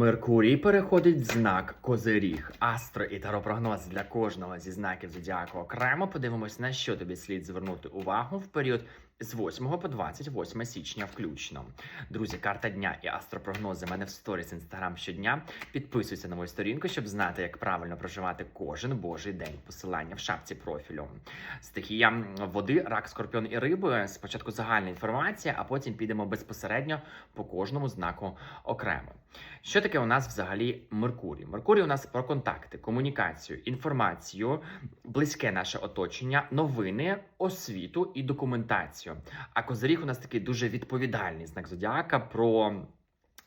Меркурій переходить в знак Козиріг. Астро і таропрогноз для кожного зі знаків зодіаку окремо. Подивимось, на що тобі слід звернути увагу в період з 8 по 28 січня включно. Друзі, карта дня і астропрогнози в мене в сторіс інстаграм щодня. Підписуйся на мою сторінку, щоб знати, як правильно проживати кожен божий день. Посилання в шапці профілю. Стихія води, рак, скорпіон і риби. Спочатку загальна інформація, а потім підемо безпосередньо по кожному знаку окремо. Що таке у нас взагалі Меркурій? Меркурій у нас про контакти, комунікацію, інформацію, близьке наше оточення, новини, освіту і документацію. А козиріг у нас такий дуже відповідальний знак зодіака про.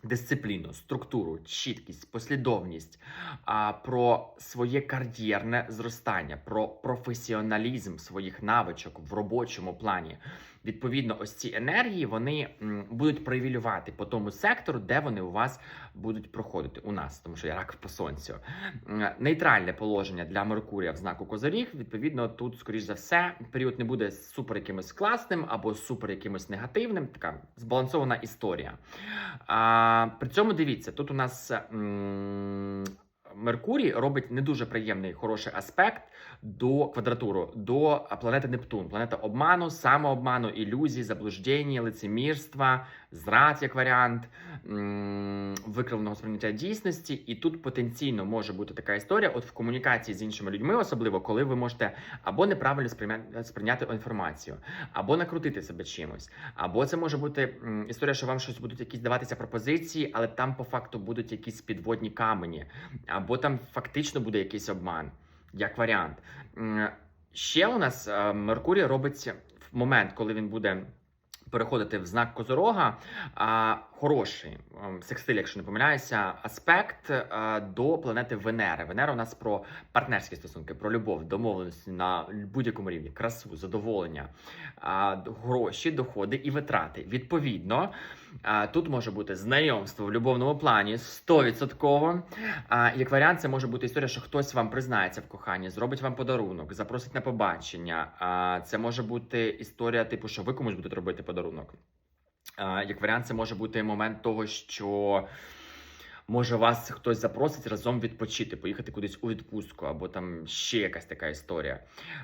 Дисципліну, структуру, чіткість, послідовність, а, про своє кар'єрне зростання, про професіоналізм своїх навичок в робочому плані. Відповідно, ось ці енергії вони будуть привілювати по тому сектору, де вони у вас будуть проходити у нас, тому що я рак по сонцю. Нейтральне положення для Меркурія в знаку Козиріг. Відповідно, тут, скоріш за все, період не буде супер якимось класним або супер якимось негативним. Така збалансована історія. А, при цьому дивіться, тут у нас. м, Меркурій робить не дуже приємний хороший аспект до квадратуру, до планети Нептун, планета обману, самообману, ілюзій, заблуждень, лицемірства, зрад як варіант, викривленого сприйняття дійсності. І тут потенційно може бути така історія, от в комунікації з іншими людьми, особливо коли ви можете або неправильно сприйняти інформацію, або накрутити себе чимось, або це може бути історія, що вам щось будуть якісь даватися пропозиції, але там по факту будуть якісь підводні камені, або там фактично буде якийсь обман, як варіант. Ще у нас е, Меркурій робить момент, коли він буде. Переходити в знак Козорога, хороший ем, секстиль, якщо не помиляюся, аспект е, до планети Венери. Венера у нас про партнерські стосунки, про любов, домовленості на будь-якому рівні, красу, задоволення, гроші, доходи і витрати. Відповідно, тут може бути знайомство в любовному плані 100%. А, як варіант, це може бути історія, що хтось вам признається в коханні, зробить вам подарунок, запросить на побачення. Це може бути історія, типу, що ви комусь будете робити подарунок. Як варіант, це може бути момент того, що. Може, вас хтось запросить разом відпочити, поїхати кудись у відпустку, або там ще якась така історія.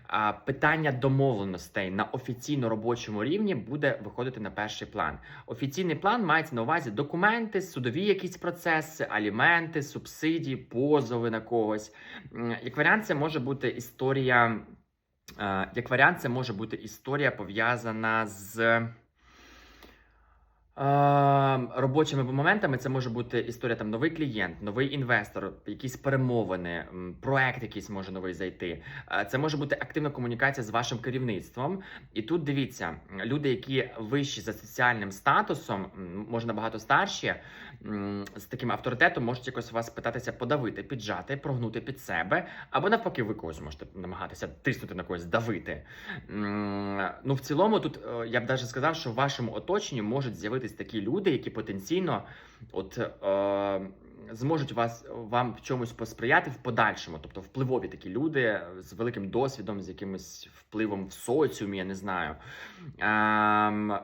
А, питання домовленостей на офіційно робочому рівні буде виходити на перший план. Офіційний план мається на увазі документи, судові якісь процеси, аліменти, субсидії, позови на когось. Як варіант, це може бути історія. Як варіант, це може бути історія пов'язана з. Е, робочими моментами це може бути історія там новий клієнт, новий інвестор, якісь перемовини, проект якийсь може новий зайти. Е, Це може бути активна комунікація з вашим керівництвом. І тут дивіться, люди, які вищі за соціальним статусом, може набагато старші, з таким авторитетом, можуть якось вас питатися подавити, піджати, прогнути під себе, або навпаки, ви когось можете намагатися тиснути на когось, давити. Ну, в цілому, тут е, я б навіть сказав, що в вашому оточенні можуть з'явитись такі люди, які потенційно от. Е, Зможуть вас вам в чомусь посприяти в подальшому, тобто впливові такі люди з великим досвідом, з якимось впливом в соціумі, я не знаю. Ем,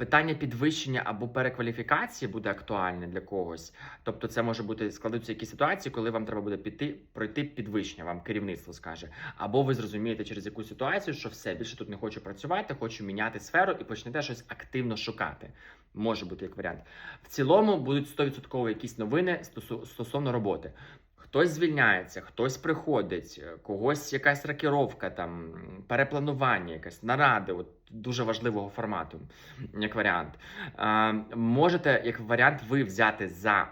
питання підвищення або перекваліфікації буде актуальне для когось. Тобто, це може бути складуться якісь ситуації, коли вам треба буде піти пройти підвищення, вам керівництво скаже. Або ви зрозумієте через яку ситуацію, що все більше тут не хочу працювати, хочу міняти сферу і почнете щось активно шукати. Може бути як варіант. В цілому будуть 100% якісь новини стосовно роботи. Хтось звільняється, хтось приходить, е, когось якась ракіровка, там перепланування, якась наради, от дуже важливого формату, як варіант. Е, можете, як варіант, ви взяти за.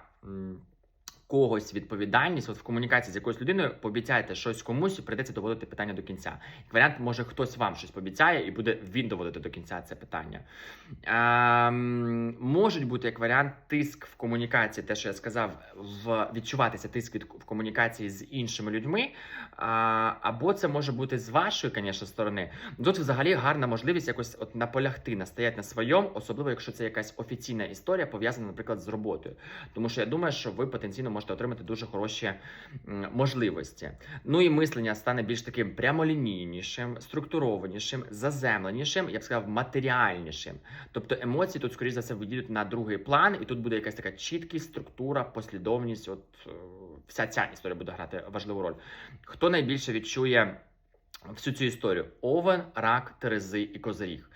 Когось відповідальність, от в комунікації з якоюсь людиною пообіцяєте щось комусь, і прийдеться доводити питання до кінця. Як варіант, може хтось вам щось пообіцяє, і буде він доводити до кінця це питання. Ем, можуть бути як варіант тиск в комунікації, те, що я сказав, в відчуватися тиск від в комунікації з іншими людьми. А, або це може бути з вашої, звісно, сторони. Тут взагалі гарна можливість якось от наполягти, настояти на своєму, особливо якщо це якась офіційна історія, пов'язана, наприклад, з роботою. Тому що я думаю, що ви потенційно можете отримати дуже хороші можливості. Ну і мислення стане більш таким прямолінійнішим, структурованішим, заземленішим, я б сказав, матеріальнішим. Тобто емоції тут, скоріш за все, відійдуть на другий план, і тут буде якась така чіткість, структура, послідовність. От е, вся ця історія буде грати важливу роль. Хто найбільше відчує всю цю історію? Овен, рак, терези і козиріг.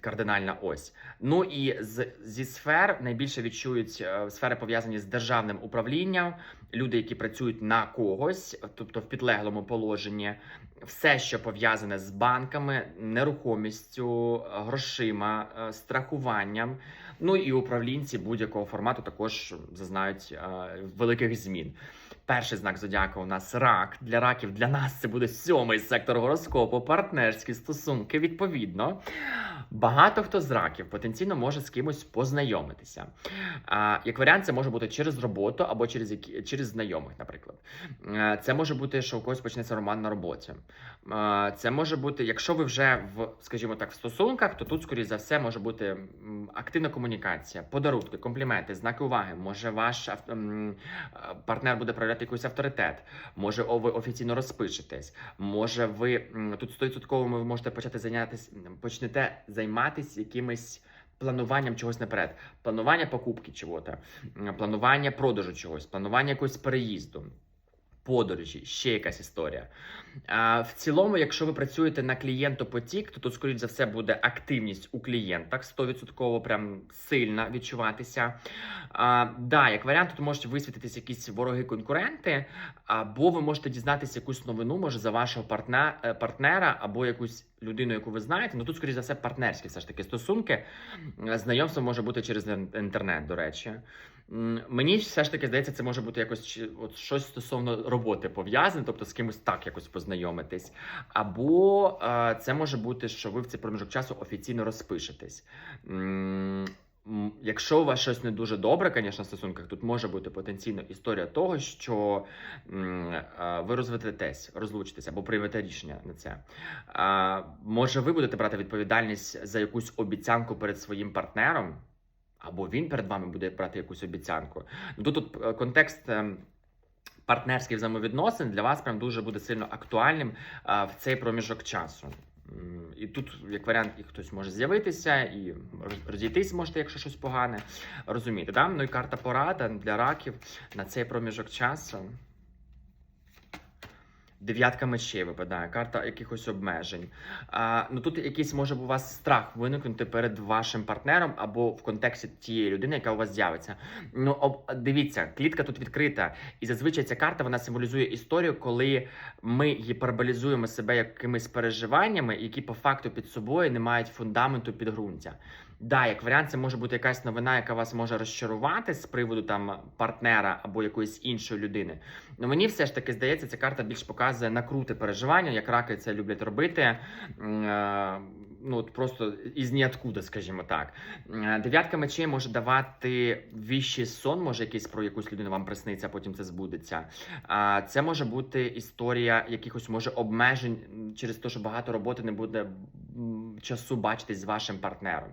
Кардинальна ось. Ну і з, зі сфер найбільше відчують е, сфери пов'язані з державним управлінням, люди, які працюють на когось, тобто в підлеглому положенні, все, що пов'язане з банками, нерухомістю, грошима, е, страхуванням. Ну і управлінці будь-якого формату також зазнають е, великих змін. Перший знак зодіака у нас рак. Для раків для нас це буде сьомий сектор гороскопу, партнерські стосунки. Відповідно, багато хто з раків потенційно може з кимось познайомитися. А, як варіант, це може бути через роботу або через які через знайомих, наприклад. Це може бути, що у когось почнеться роман на роботі. Це може бути, якщо ви вже в, скажімо так, в стосунках, то тут, скоріш за все, може бути активна комунікація, подарунки, компліменти, знаки уваги. Може, ваш партнер буде проявляти якийсь авторитет. Може, ви офіційно розпишетесь. Може, ви тут 100% ви можете почати зайнятися, почнете займатися якимись. Плануванням чогось наперед, планування покупки чого-то, планування продажу чогось, планування якогось переїзду, подорожі, ще якась історія. А, в цілому, якщо ви працюєте на клієнтопотік, то тут, скоріш за все, буде активність у клієнтах 100% прям сильно відчуватися. А, да, як варіант, тут можуть висвітитися якісь вороги-конкуренти, або ви можете дізнатися якусь новину, може, за вашого партнера, е, партнера або якусь людину, яку ви знаєте. Ну тут, скоріш за все, партнерські все ж таки стосунки. Знайомство може бути через інтернет, до речі. Мені все ж таки здається, це може бути якось от щось стосовно роботи пов'язане, тобто з кимось так якось познайомитись. Або е, це може бути, що ви в цей проміжок часу офіційно розпишетесь. Якщо у вас щось не дуже добре, звісно, в стосунках, тут може бути потенційно історія того, що е, ви розведетесь, розлучитесь або приймете рішення на це. Е, Може, ви будете брати відповідальність за якусь обіцянку перед своїм партнером, або він перед вами буде брати якусь обіцянку. Ну, Тут, тут е, контекст. ем, Партнерських взаємовідносин для вас прям дуже буде сильно актуальним а, в цей проміжок часу. І тут, як варіант, і хтось може з'явитися, і роз- розійтись можете, якщо щось погане. Розумієте, да? Ну і карта порада для раків на цей проміжок часу. Дев'ятка мечей випадає, карта якихось обмежень. А, ну тут якийсь може у вас страх виникнути перед вашим партнером або в контексті тієї людини, яка у вас з'явиться. Ну об, дивіться, клітка тут відкрита, і зазвичай ця карта вона символізує історію, коли ми гіперболізуємо себе якимись переживаннями, які по факту під собою не мають фундаменту підґрунтя. Да, як варіант, це може бути якась новина, яка вас може розчарувати з приводу там партнера або якоїсь іншої людини. Ну мені все ж таки здається, ця карта більш показує накрути переживання, як раки це люблять робити. Е, Ну, от просто із ніоткуда, скажімо так. Е, Дев'ятка мечей може давати віщий сон, може якийсь про якусь людину вам присниться, а потім це збудеться. Це може бути історія якихось може обмежень через те, що багато роботи не буде часу бачитись з вашим партнером.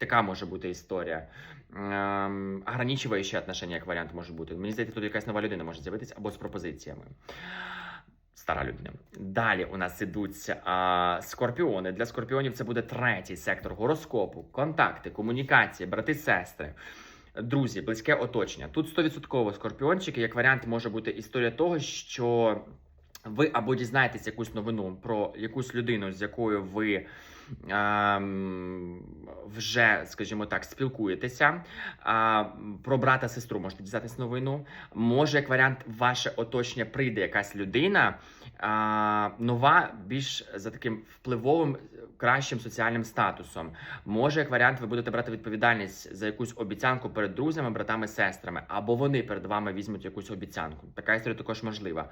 Така може бути історія. Ем, ограничуючі отношення, як варіант, може бути. Мені здається, тут якась нова людина може з'явитися або з пропозиціями. Стара людина. Далі у нас ідуть а, скорпіони. Для скорпіонів це буде третій сектор гороскопу, контакти, комунікації, брати, сестри. Друзі, близьке оточення. Тут 100% скорпіончики, як варіант, може бути історія того, що ви або дізнаєтесь якусь новину про якусь людину, з якою ви вже, скажімо так, спілкуєтеся. Про брата сестру можете дізнатися новину. Може, як варіант, ваше оточення прийде якась людина, нова, більш за таким впливовим, кращим соціальним статусом. Може, як варіант, ви будете брати відповідальність за якусь обіцянку перед друзями, братами, сестрами, або вони перед вами візьмуть якусь обіцянку. Така історія також можлива.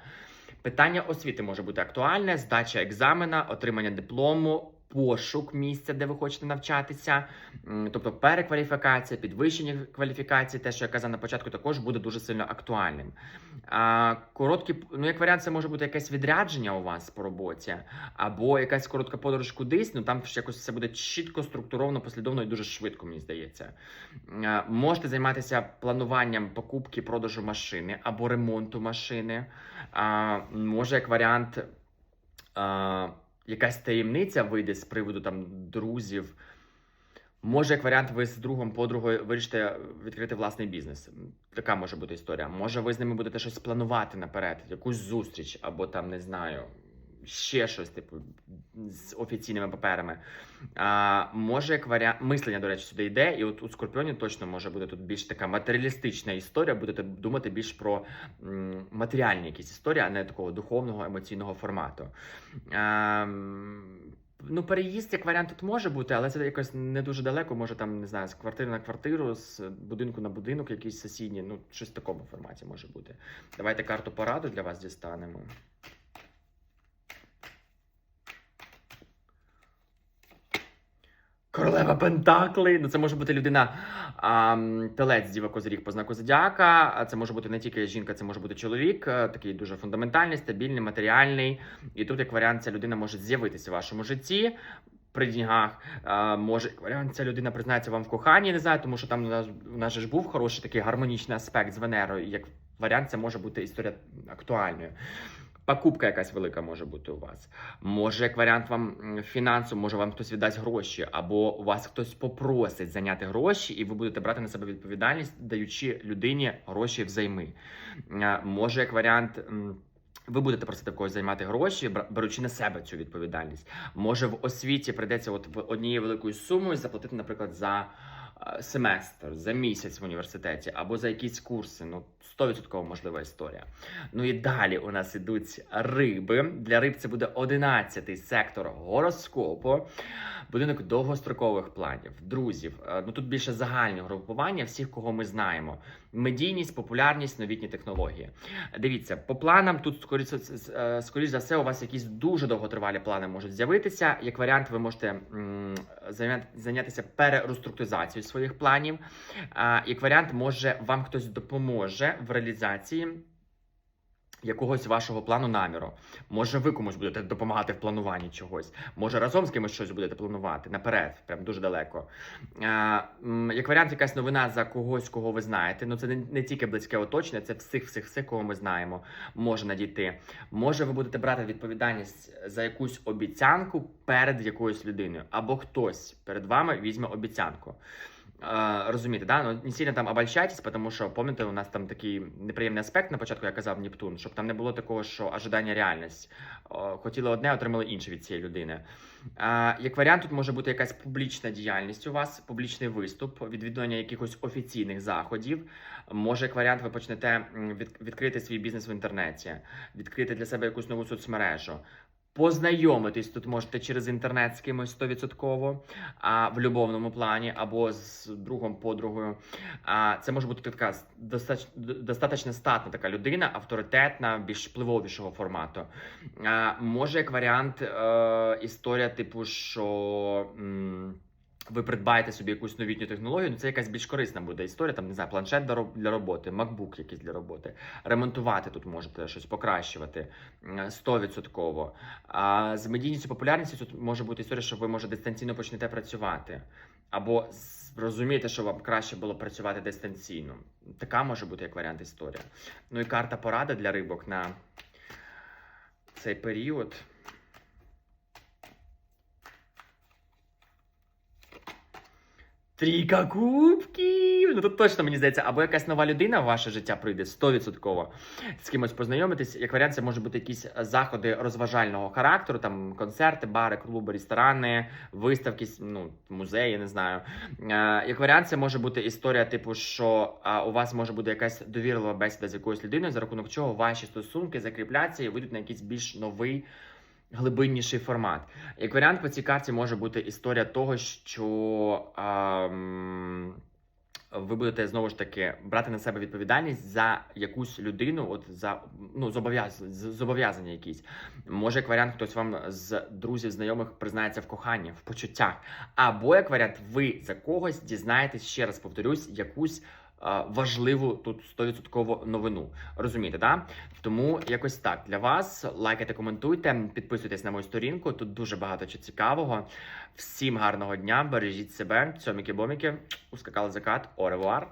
Питання освіти може бути актуальне: здача екзамена, отримання диплому, пошук місця, де ви хочете навчатися, тобто перекваліфікація, підвищення кваліфікації, те, що я казав на початку, також буде дуже сильно актуальним. Короткі, ну як варіант, це може бути якесь відрядження у вас по роботі, або якась коротка подорож кудись. Ну там ж якось все буде чітко, структуровано, послідовно і дуже швидко, мені здається. Можете займатися плануванням покупки, продажу машини або ремонту машини. Може, як варіант, якась таємниця вийде з приводу там друзів. Може, як варіант, ви з другом, подругою вирішите відкрити власний бізнес. Така може бути історія. Може, ви з ними будете щось планувати наперед, якусь зустріч, або там не знаю, ще щось, типу, з офіційними паперами. А, може, як варіант, мислення, до речі, сюди йде, і от у Скорпіоні точно може бути тут більш така матеріалістична історія, будете думати більш про матеріальні якісь історії, а не такого духовного емоційного формату. А, Ну, переїзд як варіант тут може бути, але це якось не дуже далеко. Може там не знаю, з квартири на квартиру, з будинку на будинок, якийсь сусідній. Ну, щось в такому форматі може бути. Давайте карту пораду для вас дістанемо. Королева Пентакли. Ну, це може бути людина а, телець Діва Козиріг по знаку Зодіака. Це може бути не тільки жінка, це може бути чоловік, е, такий дуже фундаментальний, стабільний, матеріальний. І тут, як варіант, ця людина може з'явитися в вашому житті. При деньгах, а, може, варіант, ця людина признається вам в коханні, не знаю, тому що там у нас, же ж був хороший такий гармонічний аспект з Венерою. Як варіант, це може бути історія актуальною. Покупка якась велика може бути у вас. Може, як варіант вам м, фінансово, може вам хтось віддасть гроші, або вас хтось попросить зайняти гроші, і ви будете брати на себе відповідальність, даючи людині гроші взайми. Е, Може, як варіант. Ви будете просити в когось займати гроші, беручи на себе цю відповідальність. Може, в освіті прийдеться от в однією великою сумою заплатити, наприклад, за е, семестр, за місяць в університеті або за якісь курси. Ну, 100% можлива історія. Ну і далі у нас ідуть риби. Для риб це буде 11-й сектор гороскопу. Будинок довгострокових планів, друзів. Е, Ну тут більше загальне групування всіх, кого ми знаємо. Медійність, популярність, новітні технології. Дивіться, по планам тут скоріш, за все, у вас якісь дуже довготривалі плани можуть з'явитися. Як варіант, ви можете зайнятися перереструктуризацією своїх планів. Як варіант, може вам хтось допоможе в реалізації. Якогось вашого плану наміру. Може, ви комусь будете допомагати в плануванні чогось. Може, разом з кимось щось будете планувати наперед, прям дуже далеко. А, як варіант, якась новина за когось, кого ви знаєте. Ну, це не, не тільки близьке оточення, це всіх, всіх, всіх, кого ми знаємо, може надійти. Може, ви будете брати відповідальність за якусь обіцянку перед якоюсь людиною, або хтось перед вами візьме обіцянку. Е, Розумієте, да? Ну, не сильно там обольщайтесь, тому що, пам'ятаєте, у нас там такий неприємний аспект на початку, я казав Нептун, щоб там не було такого, що ожидання реальність. Хотіли одне, отримали інше від цієї людини. Е, Як варіант, тут може бути якась публічна діяльність у вас, публічний виступ, відвідування якихось офіційних заходів. Може, як варіант, ви почнете відкрити свій бізнес в інтернеті, відкрити для себе якусь нову соцмережу. Познайомитись тут можете через інтернет з кимось 100%, а в любовному плані або з другом, подругою. А це може бути така достатньо, достатньо статна така людина, авторитетна, більш впливовішого формату. А, може, як варіант, е, історія, типу, що. м, ви придбаєте собі якусь новітню технологію, ну це якась більш корисна буде історія. Там не знаю, планшет для роботи, MacBook якийсь для роботи. Ремонтувати тут можете щось покращувати е, 100%. А з медійністю популярністю тут може бути історія, що ви може дистанційно почнете працювати. Або зрозумієте, що вам краще було працювати дистанційно. Така може бути як варіант історія. Ну і карта порада для рибок на цей період. Трійка кубків! Ну тут точно мені здається, або якась нова людина в ваше життя прийде 100%. З кимось познайомитись. Як варіант, це може бути якісь заходи розважального характеру, там концерти, бари, клуби, ресторани, виставки, ну, музеї, не знаю. Е, Як варіант, це може бути історія, типу, що у вас може бути якась довірлива бесіда з якоюсь людиною, за рахунок чого ваші стосунки закріпляться і вийдуть на якийсь більш новий. Глибинніший формат. Як варіант, по цій карті може бути історія того, що ам, ви будете знову ж таки брати на себе відповідальність за якусь людину, от за ну зобов'яз зобов'язання якісь. Може, як варіант, хтось вам з друзів, знайомих признається в коханні, в почуттях. Або як варіант, ви за когось дізнаєтесь, ще раз повторюсь, якусь важливу тут 100% новину. Розумієте, да? Тому якось так для вас. Лайкайте, коментуйте, підписуйтесь на мою сторінку. Тут дуже багато чого цікавого. Всім гарного дня, бережіть себе, цьоміки-боміки, ускакали закат, оревуар.